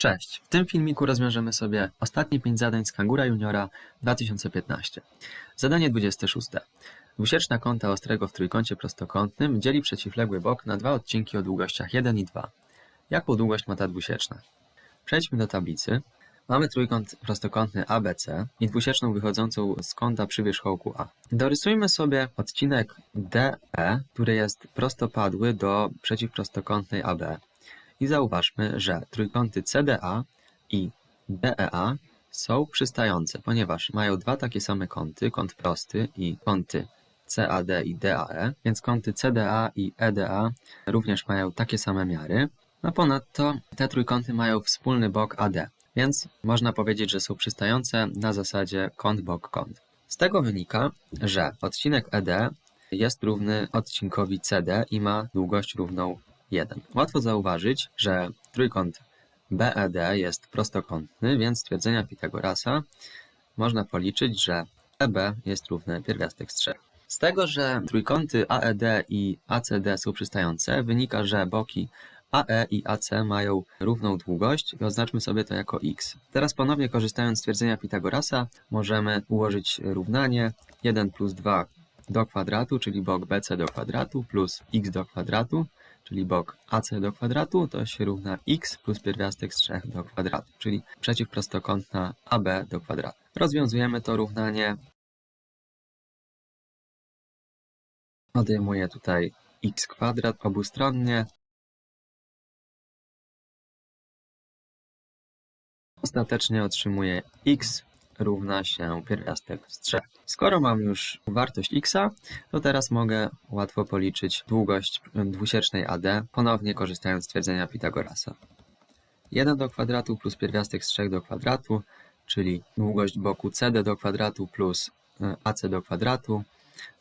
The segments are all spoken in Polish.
Cześć! W tym filmiku rozwiążemy sobie ostatnie 5 zadań z Kangura Juniora 2015. Zadanie 26. Dwusieczna kąta ostrego w trójkącie prostokątnym dzieli przeciwległy bok na dwa odcinki o długościach 1 i 2. Jaką długość ma ta dwusieczna? Przejdźmy do tablicy. Mamy trójkąt prostokątny ABC i dwusieczną wychodzącą z kąta przy wierzchołku A. Dorysujmy sobie odcinek DE, który jest prostopadły do przeciwprostokątnej AB. I zauważmy, że trójkąty CDA i DEA są przystające, ponieważ mają dwa takie same kąty, kąt prosty i kąty CAD i DAE, więc kąty CDA i EDA również mają takie same miary. A ponadto te trójkąty mają wspólny bok AD, więc można powiedzieć, że są przystające na zasadzie kąt bok kąt. Z tego wynika, że odcinek ED jest równy odcinkowi CD i ma długość równą 1. Łatwo zauważyć, że trójkąt BED jest prostokątny, więc twierdzenia Pitagorasa można policzyć, że EB jest równy pierwiastek z 3. Z tego, że trójkąty AED i ACD są przystające, wynika, że boki AE i AC mają równą długość i oznaczmy sobie to jako x. Teraz ponownie korzystając z twierdzenia Pitagorasa możemy ułożyć równanie 1 plus 2 do kwadratu, czyli bok BC do kwadratu plus x do kwadratu, czyli bok AC do kwadratu, to się równa x plus pierwiastek z 3 do kwadratu, czyli przeciwprostokątna AB do kwadratu. Rozwiązujemy to równanie. Odejmuję tutaj x kwadrat obustronnie. Ostatecznie otrzymuję x równa się pierwiastek z 3. Skoro mam już wartość x, to teraz mogę łatwo policzyć długość dwusiecznej AD, ponownie korzystając z twierdzenia Pitagorasa. 1 do kwadratu plus pierwiastek z 3 do kwadratu, czyli długość boku CD do kwadratu plus y, AC do kwadratu,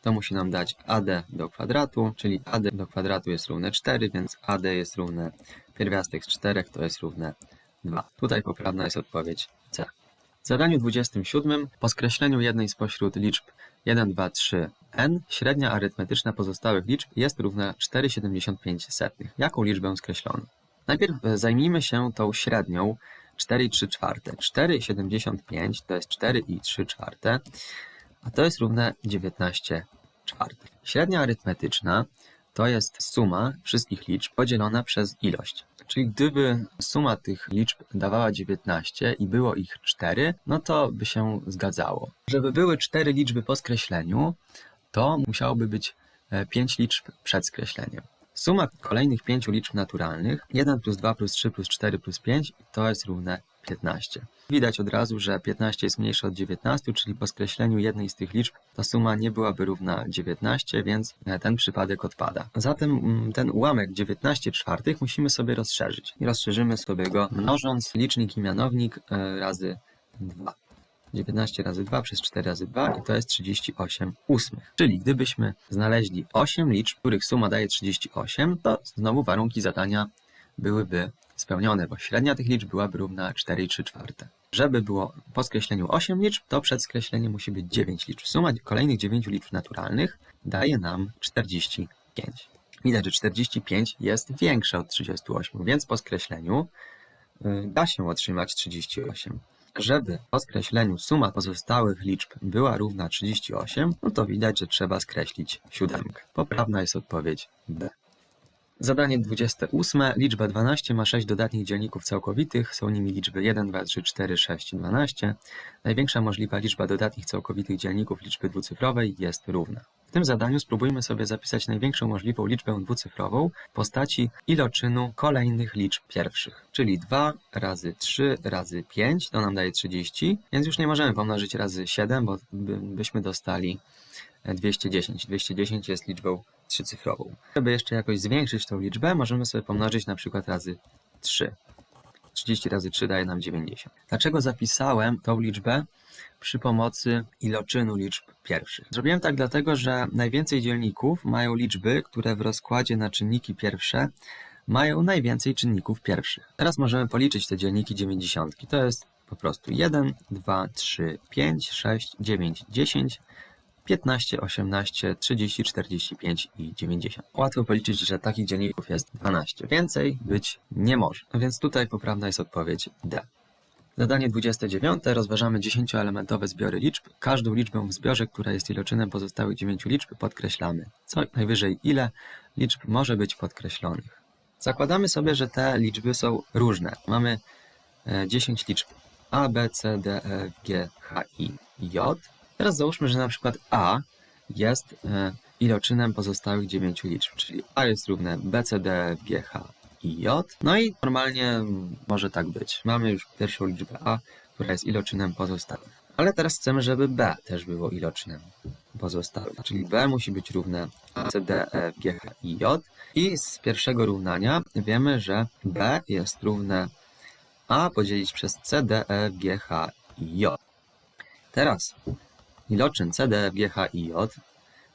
to musi nam dać AD do kwadratu, czyli AD do kwadratu jest równe 4, więc AD jest równe pierwiastek z 4, to jest równe 2. Tutaj poprawna jest odpowiedź C. W zadaniu 27 po skreśleniu jednej spośród liczb 1, 2, 3, n średnia arytmetyczna pozostałych liczb jest równa 4,75. Jaką liczbę skreślono? Najpierw e, zajmijmy się tą średnią 4,3 czwarte. 4,75 to jest 4,3 czwarte, a to jest równe 19 czwartych. Średnia arytmetyczna to jest suma wszystkich liczb podzielona przez ilość. Czyli gdyby suma tych liczb dawała 19 i było ich 4, no to by się zgadzało. Żeby były 4 liczby po skreśleniu, to musiałoby być 5 liczb przed skreśleniem. Suma kolejnych 5 liczb naturalnych 1 plus 2 plus 3 plus 4 plus 5 to jest równe 15. Widać od razu, że 15 jest mniejsze od 19, czyli po skreśleniu jednej z tych liczb ta suma nie byłaby równa 19, więc ten przypadek odpada. Zatem mm, ten ułamek 19 czwartych musimy sobie rozszerzyć. Rozszerzymy sobie go mnożąc licznik i mianownik e, razy 2. 19 razy 2 przez 4 razy 2 i to jest 38 ósmych. Czyli gdybyśmy znaleźli 8 liczb, których suma daje 38, to znowu warunki zadania byłyby spełnione, bo średnia tych liczb byłaby równa 4,3 czwarte. Żeby było po skreśleniu 8 liczb, to przed skreśleniem musi być 9 liczb. Suma kolejnych 9 liczb naturalnych daje nam 45. Widać, że 45 jest większe od 38, więc po skreśleniu y, da się otrzymać 38. Żeby po skreśleniu suma pozostałych liczb była równa 38, no to widać, że trzeba skreślić siódemkę. Poprawna jest odpowiedź B. Zadanie 28. Liczba 12 ma 6 dodatnich dzielników całkowitych. Są nimi liczby 1, 2, 3, 4, 6 i 12. Największa możliwa liczba dodatnich całkowitych dzielników liczby dwucyfrowej jest równa. W tym zadaniu spróbujmy sobie zapisać największą możliwą liczbę dwucyfrową w postaci iloczynu kolejnych liczb pierwszych. Czyli 2 razy 3 razy 5 to nam daje 30, więc już nie możemy pomnożyć razy 7, bo by, byśmy dostali 210. 210 jest liczbą trzycyfrową. Żeby jeszcze jakoś zwiększyć tą liczbę, możemy sobie pomnożyć na przykład razy 3. 30 razy 3 daje nam 90. Dlaczego zapisałem tą liczbę przy pomocy iloczynu liczb pierwszych? Zrobiłem tak dlatego, że najwięcej dzielników mają liczby, które w rozkładzie na czynniki pierwsze mają najwięcej czynników pierwszych. Teraz możemy policzyć te dzielniki 90. To jest po prostu 1, 2, 3, 5, 6, 9, 10, 15, 18, 30, 45 i 90. Łatwo policzyć, że takich dzienników jest 12. Więcej być nie może. Więc tutaj poprawna jest odpowiedź D. Zadanie 29. Rozważamy 10-elementowe zbiory liczb. Każdą liczbę w zbiorze, która jest iloczynem pozostałych 9 liczb, podkreślamy. Co najwyżej ile liczb może być podkreślonych. Zakładamy sobie, że te liczby są różne. Mamy e, 10 liczb A, B, C, D, E, F, G, H, I, J. Teraz załóżmy, że na przykład A jest e, iloczynem pozostałych 9 liczb, czyli A jest równe B, C, D, G, H, i J. No i normalnie może tak być. Mamy już pierwszą liczbę A, która jest iloczynem pozostałych. Ale teraz chcemy, żeby B też było iloczynem pozostałych. Czyli B musi być równe A, C, D, E, G, H, I, J. I z pierwszego równania wiemy, że B jest równe A podzielić przez C, D, E, G, H, I, J. Teraz iloczyn C, D, F, G, H, I, J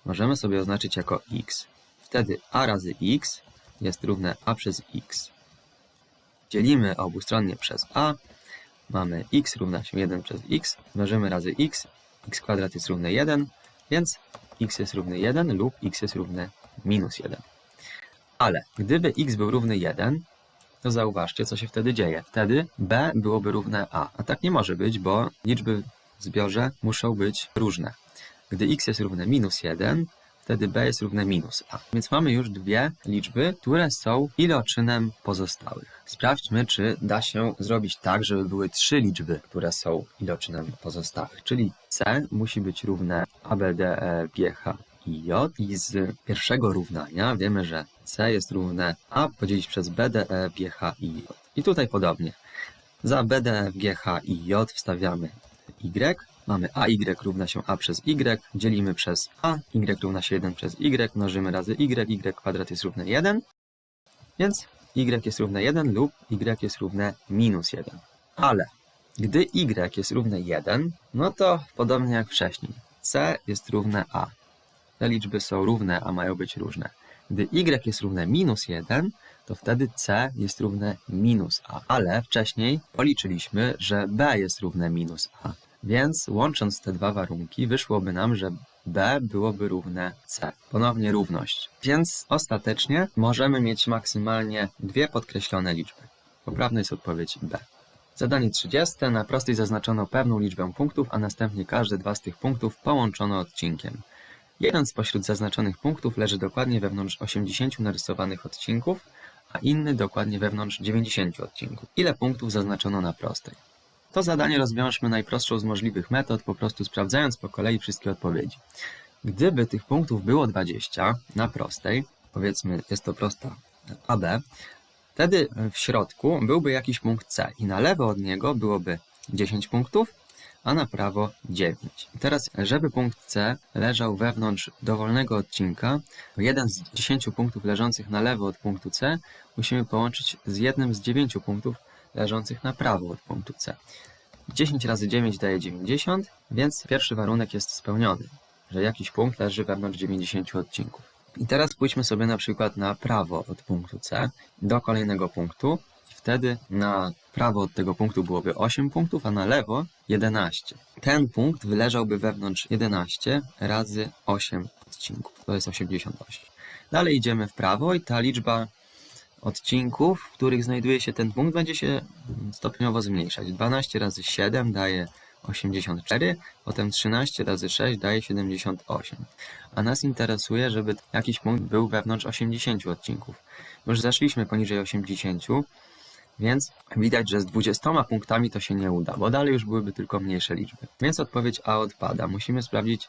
możemy sobie oznaczyć jako x. Wtedy A razy x jest równe a przez x. Dzielimy obustronnie przez a. Mamy x równa się 1 przez x. Mnożymy razy x. x kwadrat jest równe 1, więc x jest równy 1 lub x jest równe minus 1. Ale gdyby x był równy 1, to zauważcie, co się wtedy dzieje. Wtedy b byłoby równe a. A tak nie może być, bo liczby zbiorze muszą być różne. Gdy x jest równe minus 1, wtedy b jest równe minus a. Więc mamy już dwie liczby, które są iloczynem pozostałych. Sprawdźmy, czy da się zrobić tak, żeby były trzy liczby, które są iloczynem pozostałych. Czyli c musi być równe a, b, d, e, g, h i j. I z pierwszego równania wiemy, że c jest równe a podzielić przez b, d, e, g, h i j. I tutaj podobnie. Za b, d, e, g, h i j wstawiamy y, Mamy AY równa się A przez Y, dzielimy przez A, Y równa się 1 przez Y, mnożymy razy Y, Y kwadrat jest równe 1, więc Y jest równe 1 lub Y jest równe minus 1. Ale gdy Y jest równe 1, no to podobnie jak wcześniej, C jest równe A. Te liczby są równe, a mają być różne. Gdy Y jest równe minus 1, to wtedy C jest równe minus A. Ale wcześniej policzyliśmy, że B jest równe minus A. Więc łącząc te dwa warunki, wyszłoby nam, że b byłoby równe c. Ponownie równość. Więc ostatecznie możemy mieć maksymalnie dwie podkreślone liczby. Poprawna jest odpowiedź b. Zadanie 30. Na prostej zaznaczono pewną liczbę punktów, a następnie każde dwa z tych punktów połączono odcinkiem. Jeden spośród zaznaczonych punktów leży dokładnie wewnątrz 80 narysowanych odcinków, a inny dokładnie wewnątrz 90 odcinków. Ile punktów zaznaczono na prostej? To zadanie rozwiążmy najprostszą z możliwych metod, po prostu sprawdzając po kolei wszystkie odpowiedzi. Gdyby tych punktów było 20 na prostej, powiedzmy jest to prosta AB, wtedy w środku byłby jakiś punkt C i na lewo od niego byłoby 10 punktów, a na prawo 9. I teraz, żeby punkt C leżał wewnątrz dowolnego odcinka, jeden z 10 punktów leżących na lewo od punktu C musimy połączyć z jednym z 9 punktów leżących na prawo od punktu C. 10 razy 9 daje 90, więc pierwszy warunek jest spełniony, że jakiś punkt leży wewnątrz 90 odcinków. I teraz pójdźmy sobie na przykład na prawo od punktu C do kolejnego punktu. Wtedy na prawo od tego punktu byłoby 8 punktów, a na lewo 11. Ten punkt wyleżałby wewnątrz 11 razy 8 odcinków. To jest 88. Dalej idziemy w prawo i ta liczba odcinków, w których znajduje się ten punkt, będzie się stopniowo zmniejszać. 12 razy 7 daje 84, potem 13 razy 6 daje 78. A nas interesuje, żeby jakiś punkt był wewnątrz 80 odcinków. Już zeszliśmy poniżej 80, więc widać, że z 20 punktami to się nie uda, bo dalej już byłyby tylko mniejsze liczby. Więc odpowiedź A odpada. Musimy sprawdzić,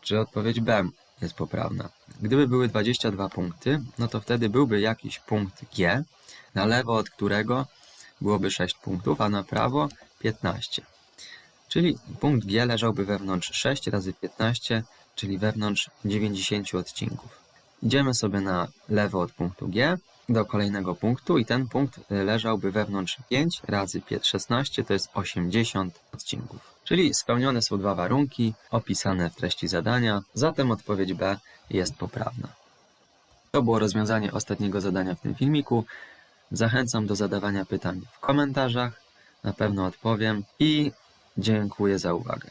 czy odpowiedź B jest poprawna. Gdyby były 22 punkty, no to wtedy byłby jakiś punkt G, na lewo od którego byłoby 6 punktów, a na prawo 15. Czyli punkt G leżałby wewnątrz 6 razy 15, czyli wewnątrz 90 odcinków. Idziemy sobie na lewo od punktu G do kolejnego punktu i ten punkt leżałby wewnątrz 5 razy 5, 16, to jest 80 odcinków. Czyli spełnione są dwa warunki opisane w treści zadania, zatem odpowiedź B jest poprawna. To było rozwiązanie ostatniego zadania w tym filmiku. Zachęcam do zadawania pytań w komentarzach, na pewno odpowiem i dziękuję za uwagę.